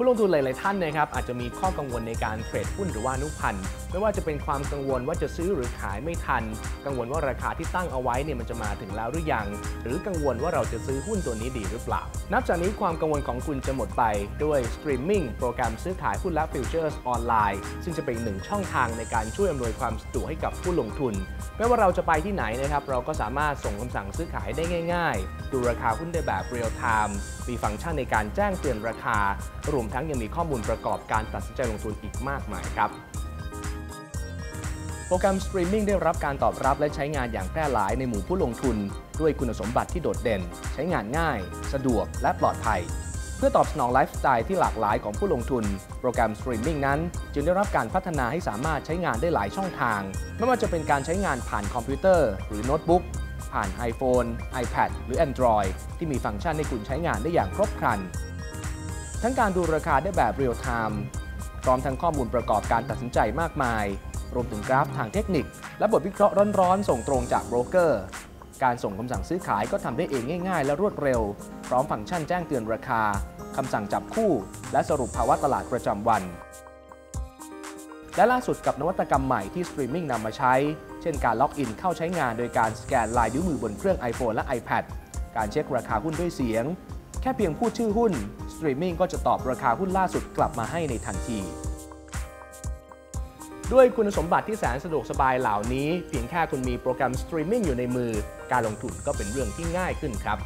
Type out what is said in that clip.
ผู้ลงทุนหลาย ๆ ท่านนะครับอาจจะมีข้อกังวลในการเทรดหุ้นหรือว่านุพันธ์ไม่ว่าจะเป็นความกังวลว่าจะซื้อหรือขายไม่ทัน กังวลว่าราคาที่ตั้งเอาไว้เนี่ยมันจะมาถึงแล้วหรือยัง หรือกังวลว่าเราจะซื้อหุ้นตัวนี้ดีหรือเปล่า นับจากนี้ความกังวลของคุณจะหมดไปด้วยสตรีมมิ่งโปรแกรมซื้อขายหุ้นและฟิวเจอร์สออนไลน์ซึ่งจะเป็นหนึ่งช่องทางในการช่วยอำนวยความสะดวกให้กับผู้ลงทุน ไม่ว่าเราจะไปที่ไหนนะครับเราก็สามารถส่งคำสั่งซื้อขายได้ง่าย ๆ ดูราคาหุ้นได้แบบเรียลไทม์มีฟังก์ชันในการแจ้งเตือนราคารวมทั้งยังมีข้อมูลประกอบการตัดสินใจลงทุนอีกมากมายครับโปรแกรมสตรีมมิ่งได้รับการตอบรับและใช้งานอย่างแพร่หลายในหมู่ผู้ลงทุน ด้วยคุณสมบัติที่โดดเด่น ใช้งานง่าย สะดวกและปลอดภัย เพื่อตอบสนองไลฟ์สไตล์ที่หลากหลายของผู้ลงทุน โปรแกรมสตรีมมิ่งนั้น จึงได้รับการพัฒนาให้สามารถใช้งานได้หลายช่องทาง ไม่ว่าจะเป็นการใช้งานผ่านคอมพิวเตอร์ หรือโน้ตบุ๊กผ่าน iPhone, iPad หรือ Android ที่มีฟังก์ชันให้คุณใช้งานได้อย่างครบครัน ทั้งการดูราคาได้แบบเรียลไทม์พร้อมทั้งข้อมูลประกอบการตัดสินใจมากมาย รวมถึงกราฟทางเทคนิค และบทวิเคราะห์ร้อนๆ ส่งตรงจากโบรกเกอร์ การส่งคำสั่งซื้อขายก็ทำได้เองง่าย ๆ และรวดเร็ว พร้อมฟังก์ชันแจ้งเตือนราคาคำสั่งจับคู่ และสรุปภาวะตลาดประจำวัน และล่าสุดกับนวัตกรรมใหม่ที่สตรีมมิ่งนำมาใช้ เช่นการล็อกอินเข้าใช้งานโดยการสแกนลายนิ้วมือบนเครื่อง iPhone และ iPad การเช็คราคาหุ้นด้วยเสียง แค่เพียงพูดชื่อหุ้นสตรีมมิ่งก็จะตอบราคาหุ้นล่าสุดกลับมาให้ในทันที ด้วยคุณสมบัติที่แสนสะดวกสบายเหล่านี้ เพียงแค่คุณมีโปรแกรมสตรีมมิ่งอยู่ในมือ การลงทุนก็เป็นเรื่องที่ง่ายขึ้นครับ